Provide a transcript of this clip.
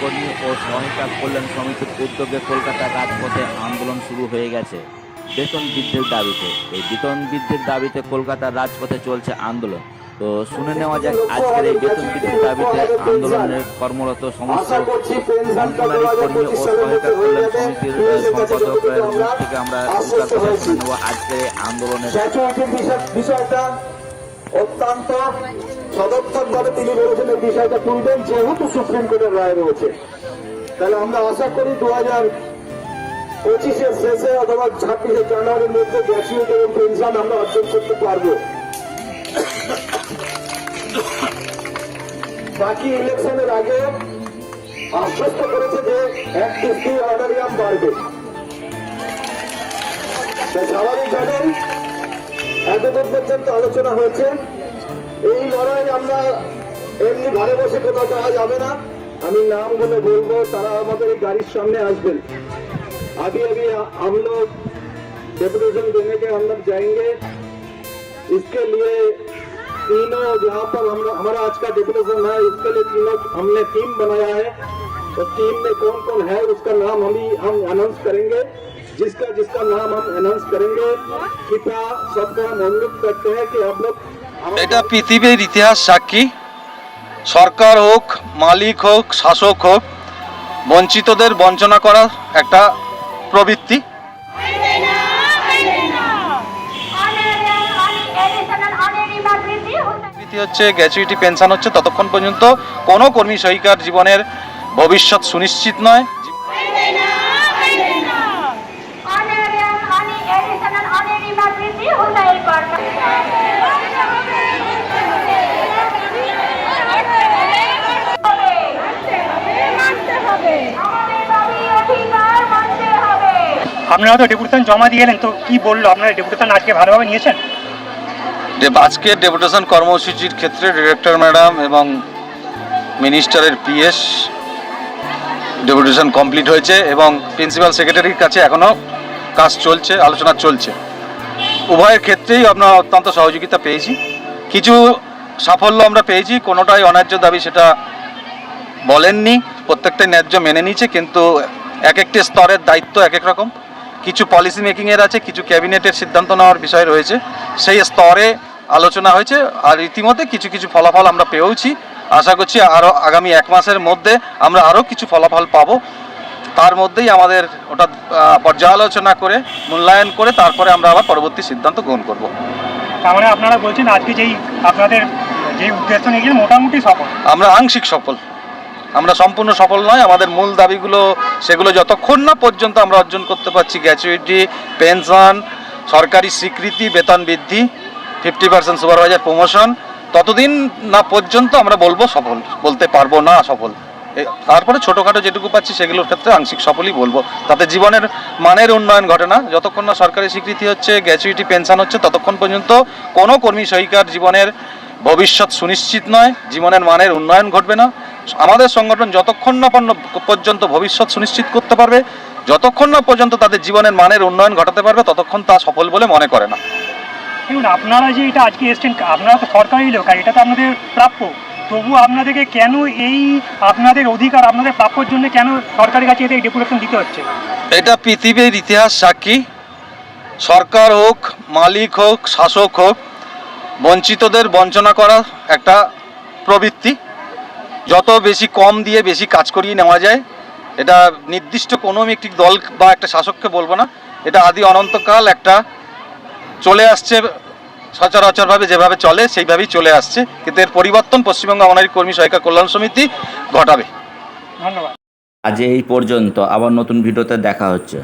কর্মী ও সহায়িকা কল্যাণ সমিতির উদ্যোগে কলকাতার রাজপথে আন্দোলন শুরু হয়ে গেছে। বেতন বৃদ্ধির দাবিতে। এই বেতন বৃদ্ধির দাবিতে কলকাতার রাজপথে চলছে আন্দোলন। তো শুনে নেওয়া যাক, আজকের এই বেতন বৃদ্ধির দাবিতে আন্দোলনের কর্মরত সমস্ত কর্মী ও কল্যাণ সমিতির সম্পাদকের থেকে আমরা আজকের আন্দোলনের অত্যন্ত সদর্থক ভাবে তিনি বলেছেন এই বিষয়টা তুলবেন, যেহেতু সুপ্রিম কোর্টের রায় রয়েছে। তাহলে আমরা আশা করি দু হাজার পঁচিশের শেষে অথবা ছাব্বিশে জানুয়ারির মধ্যে গ্যাসিউট এবং পেনশন আমরা অর্জন করতে পারব। বাকি ইলেকশনের আগে আশ্বস্ত করেছে যে এক কিস্তি অর্ডারিয়াম বাড়বে। স্বাভাবিকভাবেই এতদূর পর্যন্ত আলোচনা হয়েছে। এই লড়াই আমরা এমনি ঘরে বসে কোথাও যাওয়া যাবে না আমি নাম বলে বলবো তারা আমাদের এই গাড়ির সামনে আসবেন अभी अभी हम लोग डेपुटेशन देने के अंदर जाएंगे इसके लिए तीनों जहाँ पर हम हमारा आज का डेपुटेशन है इसके लिए तीनों हमने टीम बनाया है तो टीम में कौन कौन है उसका नाम हम ही हम अनाउंस करेंगे जिसका जिसका नाम हम अनाउंस करेंगे कृपया सबको हम अनुरोध करते हैं कि आप लोग हमारे- এটা পৃথিবীর ইতিহাস সাক্ষী। সরকার হোক, মালিক হোক, শাসক হোক, বঞ্চিতদের বঞ্চনা করা একটা প্রবৃত্তি হচ্ছে, গ্র্যাচুইটি পেনশন হচ্ছে, ততক্ষণ পর্যন্ত কোনো কর্মী সহিকার জীবনের ভবিষ্যৎ সুনিশ্চিত নয়। আপনারা তো ডেপুটেশন জমা দিয়ে এলেন, তো কি বলল? আপনারা ডেপুটেশন আজকে ভালোভাবে নিয়েছেন? আজকের ডেপুটেশন কর্মসূচির ক্ষেত্রে ডিরেক্টর ম্যাডাম এবং মিনিস্টারের পিএস ডেপুটেশন কমপ্লিট হয়েছে এবং প্রিন্সিপাল সেক্রেটারির কাছে এখনও কাজ চলছে, আলোচনা চলছে। উভয়ের ক্ষেত্রেই আমরা অত্যন্ত সহযোগিতা পেয়েছি। কিছু সাফল্য আমরা পেয়েছি, কোনোটাই অন্যায্য দাবি সেটা বলেননি। প্রত্যেকটাই ন্যায্য মেনে নিয়েছে, কিন্তু এক একটি স্তরের দায়িত্ব এক এক রকম। কিছু পলিসি মেকিংয়ের আছে কিছু ক্যাবিনেটের সিদ্ধান্ত নেওয়ার বিষয় রয়েছে। সেই স্তরে আলোচনা হয়েছে আর ইতিমধ্যে কিছু কিছু ফলাফল আমরা পেয়েওছি। আশা করছি আরও আগামী এক মাসের মধ্যে আমরা আরও কিছু ফলাফল পাবো। তার মধ্যেই আমাদের ওটা পর্যালোচনা করে মূল্যায়ন করে তারপরে আমরা আবার পরবর্তী সিদ্ধান্ত গ্রহণ করব। মানে আপনারা বলছেন আজকে যেই আপনাদের যে উদ্দেশ্য নিয়ে মোটামুটি সফল। আমরা আংশিক সফল। আমরা সম্পূর্ণ সফল নয়, আমাদের মূল দাবিগুলো সেগুলো যতক্ষণ না পর্যন্ত আমরা অর্জন করতে পারছি, গ্র্যাচুইটি, পেনশন, সরকারি স্বীকৃতি, বেতন বৃদ্ধি ফিফটি পার্সেন্ট সুপারভাইজার প্রমোশন ততদিন না পর্যন্ত আমরা বলব সফল, বলতে পারব না সফল। তারপরে ছোটোখাটো যেটুকু পাচ্ছি সেগুলোর ক্ষেত্রে আংশিক সফলই বলব। তাতে জীবনের মানের উন্নয়ন ঘটে না, যতক্ষণ না সরকারি স্বীকৃতি হচ্ছে, গ্র্যাচুইটি, পেনশন হচ্ছে, ততক্ষণ পর্যন্ত কোনো কর্মী সহিকার জীবনের ভবিষ্যৎ সুনিশ্চিত নয়, জীবনের মানের উন্নয়ন ঘটবে না। আমাদের সংগঠন যতক্ষণ না পর্য- পর্যন্ত ভবিষ্যৎ সুনিশ্চিত করতে পারবে যতক্ষণ না পর্যন্ত তাদের জীবনের মানের উন্নয়ন ঘটাতে পারবে ততক্ষণ তা সফল বলে মনে করে না। দেখুন আপনারা যে এটা আজকে এসছেন আপনারা তো সরকারি লোক আর এটা তো আপনাদের প্রাপ্য। তবু আপনাদেরকে কেন এই আপনাদের অধিকার আপনাদের প্রাপ্যর জন্য কেন সরকারের কাছে এই ডেপুটেশন দিতে হচ্ছে? এটা পৃথিবীর ইতিহাস সাক্ষী। সরকার হোক মালিক হোক শাসক হোক বঞ্চিতদের বঞ্চনা করা একটা প্রবৃত্তি। যত বেশি কম দিয়ে বেশি কাজ করিয়ে নেওয়া যায় এটা নির্দিষ্ট কোনো একটি দল বা একটা শাসককে বলব না। এটা আদি অনন্তকাল একটা চলে আসছে সচরাচরভাবে যেভাবে চলে সেইভাবেই চলে আসছে। কিন্তু এর পরিবর্তন পশ্চিমবঙ্গ অনারী কর্মী সহায়িকা কল্যাণ সমিতি ঘটাবে। ধন্যবাদ। আজ এই পর্যন্ত আবার নতুন ভিডিওতে দেখা হচ্ছে।